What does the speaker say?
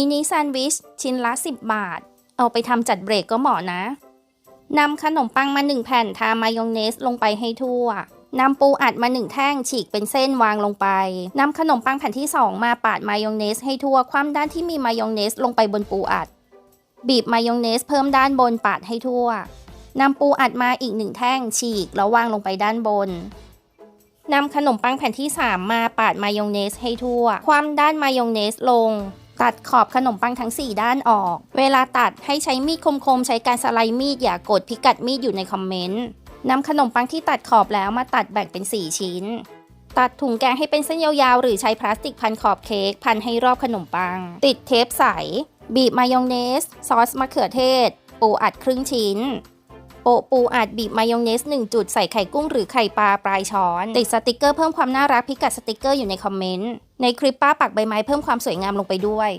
มินิแซนด์วิชชิ้นละ 10 บาท เอาไปทำจัดเบรกก็เหมาะนะนำขนมปังมา 1 แผ่นทามายองเนสลงไปให้ทั่วนำปูอัดมา1แท่งฉีกเป็นเส้นวางลงไปนำขนมปังแผ่นที่ 2 มาปาดมายองเนสให้ทั่วคว่ำด้านที่มีมายองเนสลงไปบนปูอัด บีบมายองเนสเพิ่มด้านบนปาดให้ทั่วนำปูอัดมาอีกหนึ่งแท่งฉีกแล้ววางลงไปด้านบนนำขนมปังแผ่นที่ 3 มาปาดมายองเนสให้ทั่ว คว่ำด้านมายองเนสลง ตัดขอบขนมปังทั้ง 4 ด้านออก เวลาตัดให้ใช้มีดคมๆ ใช้การสไลด์มีดอย่ากดพิกัดมีดอยู่ในคอมเมนต์นำขนมปังที่ตัดขอบแล้วมาตัดแบ่งเป็น 4 ชิ้น ตัดถุงแกงให้เป็นเส้นยาวๆ หรือใช้พลาสติกพันขอบเค้กพันให้รอบขนมปัง ติดเทปใส บีบมายองเนส ซอสมะเขือเทศ ปูอัดครึ่งชิ้น ปะปูอัดบีบมายองเนส 1 จุดใส่ไข่กุ้งหรือไข่ปลาปลายช้อน ติดสติกเกอร์เพิ่มความน่ารักพิกัดสติกเกอร์อยู่ในคอมเมนต์ ในคลิปป้าปักใบไม้เพิ่มความสวยงามลงไปด้วย